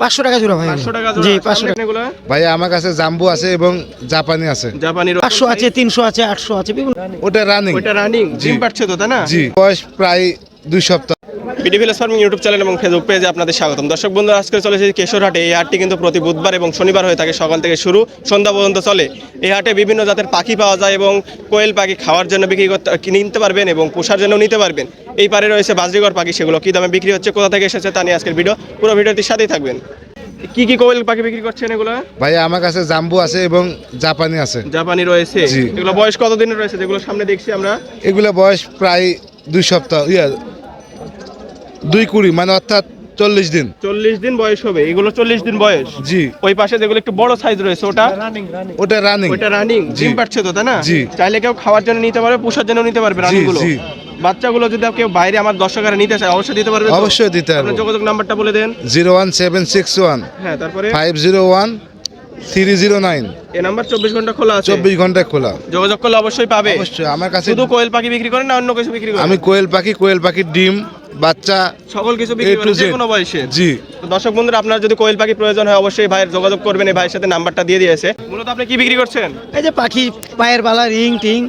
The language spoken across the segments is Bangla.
পাঁচশো টাকা জোড়া ভাই। পাঁচশো টাকা জি পাঁচশো টাকা। এগুলো ভাইয়া আমার কাছে জাম্বু আছে এবং জাপানি আছে। জাপানি পাঁচশো আছে তিনশো আছে আটশো আছে বিভিন্ন ওটা রানিং ওইটা রানিং ডিম পাচ্ছে তো তাই না? জি বয়স প্রায় দুই সপ্তাহ। BD village farming YouTube channel এবং ফেসবুক পেজে আপনাদের স্বাগতম। দর্শক বন্ধু আজকে চলে এসেছি কেশরহাটে। এই হাটটি কিন্তু প্রতি বুধবার এবং শনিবার হয়ে থাকে সকাল থেকে শুরু সন্ধ্যা পর্যন্ত চলে। এই হাটে বিভিন্ন জাতের পাখি পাওয়া যায় এবং কোয়েল পাখি খাওয়ার জন্য বিক্রি করতে নিতে পারবেন এবং পোষার জন্য নিতে পারবেন। এই পারে রয়েছে বাজরিগর পাখি সেগুলো কী দামে বিক্রি হচ্ছে কোথা থেকে এসেছে তা নিয়ে আজকের ভিডিও। পুরো ভিডিওটির সাথেই থাকবেন। কি কি কোয়েল পাখি বিক্রি করছেন এগুলো? ভাইয়া আমার কাছে জাম্বু আছে এবং জাপানি আছে। জাপানি রয়েছে। এগুলো বয়স কতদিনের রয়েছে? যেগুলো সামনে দেখছি আমরা। এগুলো বয়স প্রায় দুই সপ্তাহ ইয়া দুই কুড়ি মানে অর্থাৎ চল্লিশ দিন। চল্লিশ দিন বয়স হবে। এগুলো চল্লিশ দিন বয়স। জি। ওই পাশে যেগুলো একটু বড় সাইজ রয়েছে ওটা? ওটা রানিং ওইটা রানিং জি। ডিম পাচ্ছে তো তাই না? জি। চাইলে কেউ খাওয়ার জন্য নিতে পারবে পোষার জন্য নিতে পারবে রানিংগুলো জি। বাচ্চাগুলো যদি কেউ বাইরে আমার দর্শকেরা নিতে চায় অবশ্যই দিতে পারবে অবশ্যই দিতে পারব। যোগাযোগ নাম্বারটা বলে দেন। Zero one seven six one হ্যাঁ তারপরে? Five zero one three zero nine. এই নাম্বার চব্বিশ ঘণ্টা খোলা আছে। চব্বিশ ঘণ্টা খোলা। যোগাযোগ করলে অবশ্যই পাবে। অবশ্যই আমার কাছে শুধু কোয়েল পাখি বিক্রি করেন না অন্য কিছু বিক্রি করেন আমি কোয়েল পাখি কোয়েল পাখির ডিম বাচ্চা সকল কিছু বিক্রি করেন যে কোনো বয়সে। জি। তো দর্শক বন্ধুরা আপনার যদি কোয়েল পাখি প্রয়োজন হয় অবশ্যই ভাইয়ের যোগাযোগ করবেন। এই ভাইয়ের সাথে নাম্বারটা দিয়ে দিয়েছে। মূলত আপনি কি বিক্রি করছেন? এই যে পাখি পায়ের বালা রিং টিং।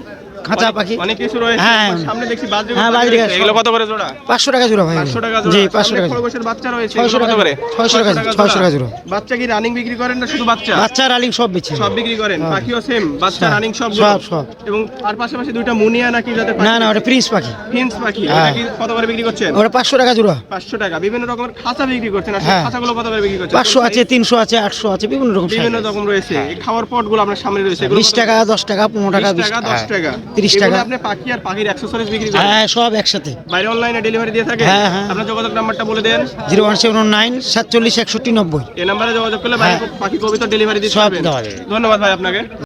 খাঁচা পাখি। অনেক কিছু রয়েছে। হ্যাঁ। সামনে দেখছি বাজরি হ্যাঁ, বাজরি গাছ। এগুলো কত করে জোড়া? পাঁচশো টাকা জোড়া ভাই। পাঁচশো টাকা জোড়া। জি পাঁচশো সামনে টাকা জোড়া। খরগোশের বাচ্চা রয়েছে। ছয়শো এগুলো কত টাকা করে? ছয়শো টাকা ছয়শো টাকা জোড়া। বাচ্চা কি রানিং বিক্রি করেন না শুধু বাচ্চা? বাচ্চা রালিং সব বেছে সব বিক্রি করেন? হ্যাঁ। পাখিও সেম বাচ্চা রানিং সব সব, সব। এবং আর পাশাপাশি দুইটা মুনিয়া নাকি যাদের না না ওটা প্রিন্স পাখি। ফিন্স পাখি। হ্যাঁ। ওটা কি কত করে বিক্রি করছেন? ওটা পাঁচশো টাকা জোড়া। পাঁচশো টাকা। বিভিন্ন রকমের খাঁচা বিক্রি করছেন। আর হ্যাঁ। খাঁচাগুলো কত করে বিক্রি করছেন? পাঁচশো আছে তিনশো আছে আটশো আছে বিভিন্ন রকম বিভিন্ন রকম রয়েছে। এই খাওয়ার পটগুলো আপনার সামনে রয়েছে। এগুলো বিশ কত- টাকা দশ টাকা পনেরো টাকা বিশ বিশ টাকা। দশ হ্যাঁ। টাকা। তিরিশ টাকা। আপনি পাখি আর পাখির অ্যাক্সেসরিজ বিক্রি করেন? হ্যাঁ সব একসাথে। বাইরে অনলাইনে ডেলিভারি দিয়ে থাকে? হ্যাঁ, হ্যাঁ। আপনার যোগাযোগ নাম্বারটা বলে দেন। জিরো ওয়ান সেভেন নাইন সাতচল্লিশ একষট্টি নব্বই। এই নাম্বারে যোগাযোগ করলে ভাই হ্যাঁ। পাখি কবিতা ডেলিভারি দিতে পারবেন। ধন্যবাদ ভাই আপনাকে।